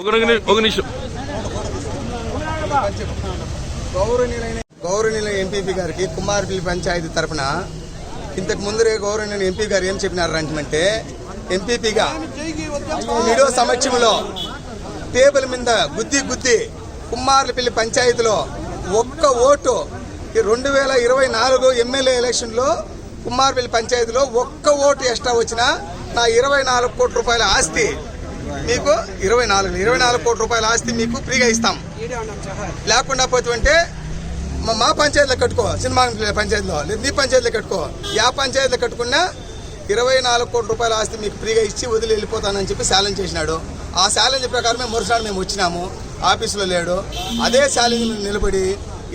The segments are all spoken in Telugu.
ఒక నిమిషం గౌరవనీయులైన ఎంపీపీ గారికి కుమార్పల్లి పంచాయతీ తరపున ఇంతకు ముందరే గౌరవనీయులైన ఎంపీ గారు ఏం చెప్పినారు అంటే ఎంపీపీగా మీడియో సమక్షంలో టేబుల్ మీద గుద్ది గుద్ది కుమార్లపల్లి పంచాయతీలో ఒక్క ఓటు ఈ రెండు వేల ఇరవై నాలుగు ఎమ్మెల్యే ఎలక్షన్లో కుమార్పల్లి పంచాయతీలో ఒక్క ఓటు ఎక్స్ట్రా వచ్చినా నా ఇరవై నాలుగు కోట్ల రూపాయల ఆస్తి మీకు ఇరవై నాలుగు ఇరవై నాలుగు కోట్ల రూపాయల ఆస్తి మీకు ఫ్రీగా ఇస్తాం. లేకుండా పోతుంటే మా మా పంచాయతీలో కట్టుకో సినిమా పంచాయతీలో లేదు నీ పంచాయతీలో కట్టుకో యా పంచాయతీలో కట్టుకున్నా ఇరవై నాలుగు కోట్ల రూపాయల ఆస్తి మీకు ఫ్రీగా ఇచ్చి వదిలి వెళ్ళిపోతానని చెప్పి ఛాలెంజ్ చేసినాడు. ఆ ఛాలెంజ్ ప్రకారమే మరుసాడు మేము వచ్చినాము. ఆఫీసులో లేడు. అదే ఛాలెంజ్ నిలబడి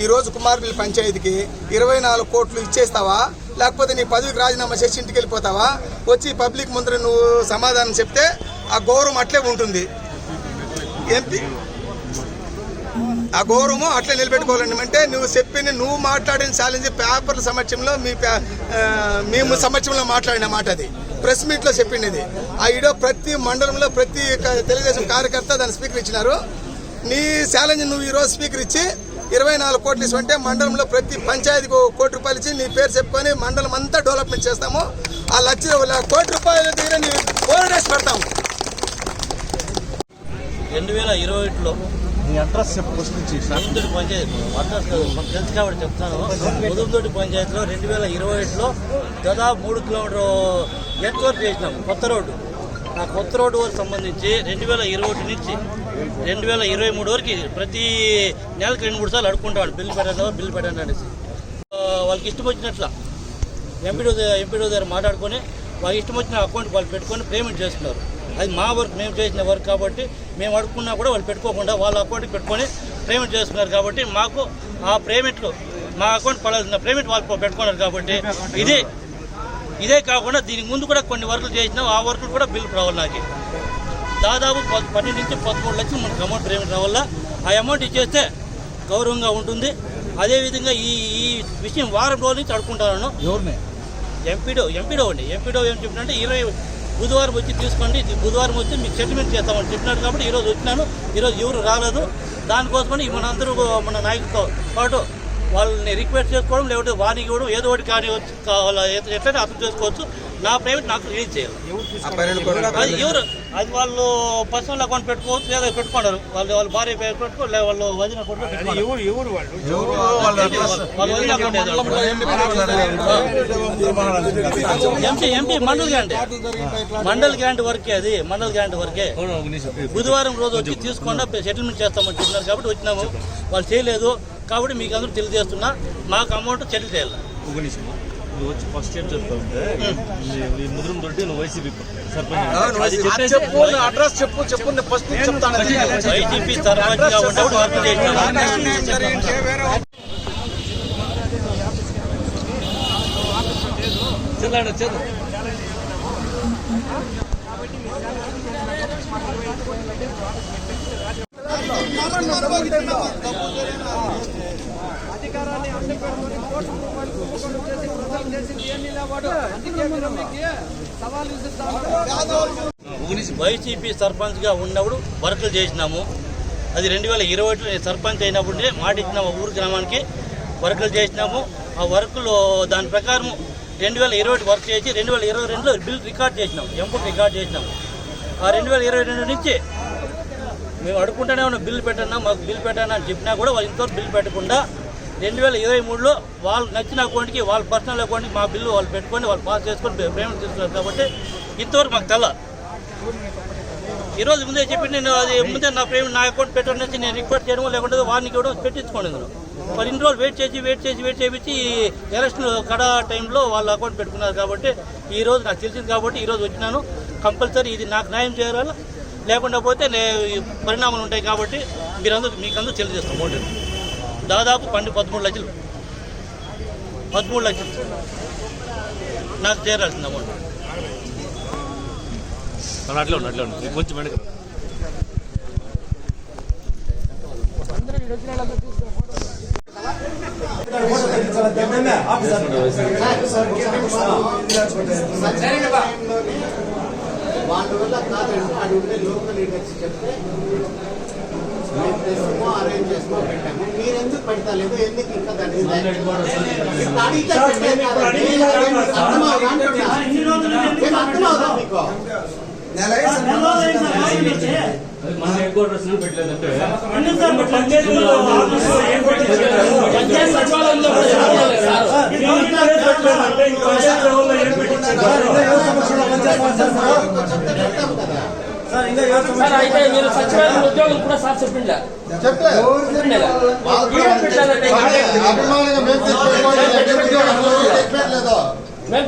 ఈరోజు కుమార్పల్లి పంచాయతీకి ఇరవై నాలుగు కోట్లు ఇచ్చేస్తావా? లేకపోతే నీ పదవికి రాజీనామా చేసి ఇంటికి వెళ్ళిపోతావా? వచ్చి పబ్లిక్ ముందర నువ్వు సమాధానం చెప్తే ఆ గౌరవం అట్లే ఉంటుంది. ఎంపీ ఆ గౌరవము అట్లే నిలబెట్టుకోవాలండి. అంటే నువ్వు చెప్పిన నువ్వు మాట్లాడిన ఛాలెంజ్ పేపర్ల సమక్షంలో మీ పే- మేము సమక్షంలో మాట్లాడిన మాట అది. ప్రెస్ మీట్లో చెప్పింది. ఇది ఆ ఈడో ప్రతి మండలంలో ప్రతి తెలుగుదేశం కార్యకర్త దాన్ని స్పీకర్ ఇచ్చినారు. నీ ఛాలెంజ్ నువ్వు ఈరోజు స్పీకర్ ఇచ్చి ఇరవై నాలుగు కోట్లు ఇస్తుంటే మండలంలో ప్రతి పంచాయతీకి ఒక కోటి రూపాయలు ఇచ్చి నీ పేరు చెప్పుకొని మండలం అంతా డెవలప్మెంట్ చేస్తాము. ఆ లక్ష కోటి రూపాయల దగ్గర నీ ఓవర్డేస్ పెడతాము. రెండు వేల ఇరవై ఒకటిలో మీ అడ్రస్ చెప్పు ఫస్ట్ నుంచి ముదుగుదొడ్డి పంచాయతీ. అడ్రస్ మనకు తెలుసు కాబట్టి చెప్తాను. ముదుగుదొడ్డి పంచాయతీలో రెండు వేల ఇరవై ఒకటిలో దాదాపు మూడు కిలోమీటర్ ఎత్ వర్క్ చేసినాం కొత్త రోడ్డు. ఆ కొత్త రోడ్డు వరకు సంబంధించి రెండు వేల ఇరవై ఒకటి నుంచి రెండు వేల ఇరవై మూడు వరకు ప్రతి నెలకు రెండు మూడు సార్లు అడుక్కుంటాడు బిల్లు పెట్టండి బిల్లు పెట్టండి అనేసి. వాళ్ళకి ఇష్టం వచ్చినట్ల ఎంపీడో ఎంపీడో దగ్గర మాట్లాడుకొని వాళ్ళకి ఇష్టం వచ్చిన అకౌంట్ వాళ్ళు పెట్టుకొని పేమెంట్ చేస్తున్నారు. అది మా వర్క్ మేము చేసిన వర్క్ కాబట్టి మేము అడుక్కున్నా కూడా వాళ్ళు పెట్టుకోకుండా వాళ్ళ అకౌంట్కి పెట్టుకొని పేమెంట్ చేస్తున్నారు కాబట్టి మాకు ఆ పేమెంట్లు మా అకౌంట్ పడాల్సిన పేమెంట్ వాళ్ళు పెట్టుకున్నారు కాబట్టి ఇది ఇదే కాకుండా దీనికి ముందు కూడా కొన్ని వర్కులు చేసినాం. ఆ వర్కులు కూడా బిల్లు రావాలి నాకు. దాదాపు పన్నెండు నుంచి పదమూడు లక్షలు మనకు అమౌంట్ పేమెంట్ రావాల? ఆ అమౌంట్ ఇచ్చేస్తే గౌరవంగా ఉంటుంది. అదేవిధంగా ఈ ఈ విషయం వారం రోజుల నుంచి అడుక్కుంటాను. ఎవరిని? ఎంపీడో ఎంపీడో అండి. ఎంపీడో ఏం చెప్పినంటే ఇరవై బుధవారం వచ్చి తీసుకోండి. బుధవారం వచ్చి మీకు సెటిల్మెంట్ చేస్తామని చెప్పినాడు కాబట్టి ఈరోజు వచ్చినాను. ఈరోజు ఎవరు రాలేదు. దానికోసమని మనందరూ మన నాయకులతో పాటు వాళ్ళని రిక్వెస్ట్ చేసుకోవడం లేకపోతే వానికి ఇవ్వడం ఏదో ఒకటి కానీ వచ్చి కావాలా అర్థం చేసుకోవచ్చు. నా ప్రైవేట్ నాకు రిలీజ్ చేయాలి? ఎవరు అది వాళ్ళు పర్సనల్ అకౌంట్ పెట్టుకోవచ్చు లేదా పెట్టుకున్నారు వాళ్ళు వాళ్ళ భార్య పేరు పెట్టుకో లేదా వాళ్ళు వదిన. MP MP mandal grant mandal grant వర్కే అది మండల్ గ్రాంట్ వర్కే. బుధవారం రోజు వచ్చి తీసుకోండి సెటిల్మెంట్ చేస్తామని చెప్పినారు కాబట్టి వచ్చినాము. వాళ్ళు చేయలేదు. కాబట్టి మీకు అందరూ తెలియజేస్తున్నా మాకు అమౌంట్ సెటిల్ చేయాలి. ఒక నిమిషం. నువ్వు వచ్చి ఫస్ట్ ఏం చెప్తా ఉంటే నీ ముదురు దొడ్డి నువ్వు వైసీపీ చెప్పు నా అడ్రస్ చెప్పు చెప్పు నేను ఫస్ట్ నుంచి చెప్తాను. వైసీపీ సర్పంచ్గా ఉన్నప్పుడు వర్క్ చేసినాను చెల్లాడు చెల్లు వైసీపీ సర్పంచ్గా ఉన్నప్పుడు వర్కులు చేసినాము. అది రెండు వేల ఇరవై ఒకటిలో నేను సర్పంచ్ అయినప్పుడే మాట ఇచ్చిన ఊరు గ్రామానికి వర్కులు చేసినాము. ఆ వర్కులు దాని ప్రకారం రెండు వేల ఇరవై ఒకటి వర్క్ చేసి రెండు వేల ఇరవై రెండులో బిల్ రికార్డ్ చేసినాం ఎంపుట్ రికార్డ్ చేసినాం ఆ రెండు వేల ఇరవై రెండు నుంచి మేము అడుగుకుంటూనే ఉన్నాం బిల్ పెట్టన్నా మాకు బిల్ పెట్టన్నా అని చెప్పినా కూడా వాళ్ళు ఇంతవరకు బిల్ పెట్టకుండా రెండు వేల ఇరవై మూడులో వాళ్ళు నచ్చిన అకౌంట్కి వాళ్ళ పర్సనల్ అకౌంట్కి మా బిల్లు వాళ్ళు పెట్టుకొని వాళ్ళు పాస్ చేసుకొని పేమెంట్ చేస్తున్నారు కాబట్టి ఇంతవరకు మాకు తెల్ల. ఈరోజు ముందే చెప్పి నేను అది ముందే నా పేమెంట్ నా అకౌంట్ పెట్టడానికి నేను రిక్వెస్ట్ చేయడం లేకుంటే వారికి ఇవ్వడం పెట్టించుకోండి నేను. మరి ఇన్ని రోజులు వెయిట్ చేసి వెయిట్ చేసి వెయిట్ చేయించి ఎలక్షన్ కడ టైంలో వాళ్ళ అకౌంట్ పెట్టుకున్నారు కాబట్టి ఈ రోజు నాకు తెలిసింది కాబట్టి ఈరోజు వచ్చినాను. కంపల్సరీ ఇది నాకు న్యాయం చేయాలి? లేకుండా పోతే నే- పరిణామాలు ఉంటాయి కాబట్టి మీరందరూ మీకు తెలియజేస్తాం. ఓటు దాదాపు పన్నెండు పదమూడు లక్షలు. పదమూడు లక్షలు. నాకు చేరాల్సింది అమౌంట్. అట్లా ఉండు అట్లా ఉండు. కొంచెం వెనక. వాళ్ళ వల్ల అది ఉండే లోకల్ లీడర్స్ చెప్తే మేము అరేంజ్ చేసుకో పెట్టాము. మీరు ఎందుకు పెడతలేదు ఎందుకు ఇంకా. సార్ అయితే మీరు సచివాలయం ఉద్యోగులు కూడా సార్ చెప్పిండా. ఏం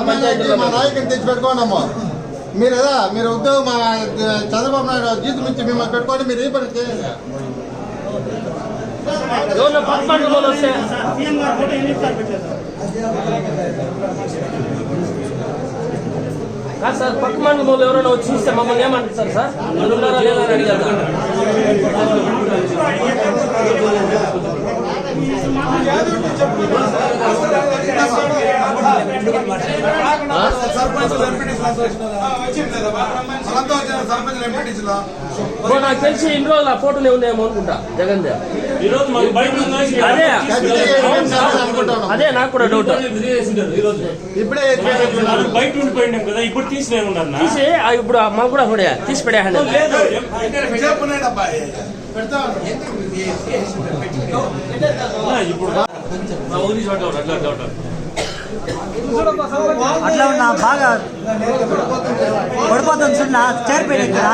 మేము మా నాయకుని మీరు కదా మీరు ఉద్యోగం మా చంద్రబాబు నాయుడు జీతం ఇచ్చి మిమ్మల్ని పెట్టుకోండి మీరు ఈ పని చేయండి. వస్తే? కాదు సార్ పక్క మండలంలో ఎవరైనా వచ్చి చూస్తే మమ్మల్ని ఏమంటారు సార్? వాళ్ళు ఉన్నారా లేదా అని అడిగారు. సార్ నాకు తెలిసి ఇన్ని రోజులు ఆ ఫోటోనే ఉన్నాయేమో అనుకుంటా జగన్. అదే. అదే నాకు కూడా డౌట్. ఇప్పుడే బయట ఉండిపోయినాం కదా ఇప్పుడు తీసినే ఉన్నా తీసి ఆ ఇప్పుడు మాకు కూడా కూడా తీసి పడేయండి ఇప్పుడు అట్లా అట్లా అట్లా అట్లా ఉన్నా బాగా పడిపోతుంది చూడు నా చైర్ పెట్టిందా